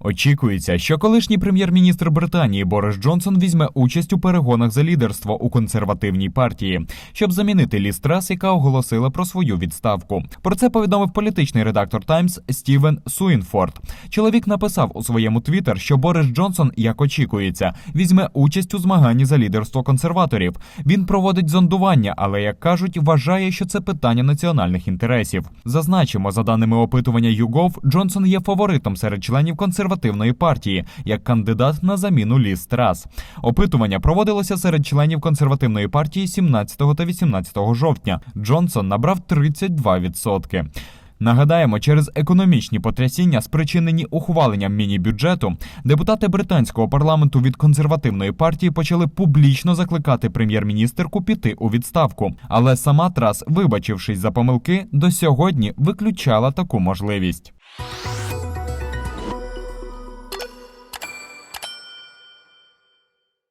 Очікується, що колишній прем'єр-міністр Британії Борис Джонсон візьме участь у перегонах за лідерство у консервативній партії, щоб замінити Лі Страс, яка оголосила про свою відставку. Про це повідомив політичний редактор Таймс Стівен Суінфорд. Чоловік написав у своєму твіттер, що Борис Джонсон, як очікується, візьме участь у змаганні за лідерство консерваторів. Він проводить зондування, але як кажуть, вважає, що це питання національних інтересів. Зазначимо, за даними опитування YouGov, Джонсон є фаворитом серед членів консервативної партії як кандидат на заміну Лі Страс. Опитування проводилося серед членів консервативної партії 17 та 18 жовтня. Джонсон набрав 32%. Нагадаємо, через економічні потрясіння, спричинені ухваленням міні-бюджету, депутати британського парламенту від консервативної партії почали публічно закликати прем'єр-міністерку піти у відставку. Але сама Трас, вибачившись за помилки, до сьогодні виключала таку можливість.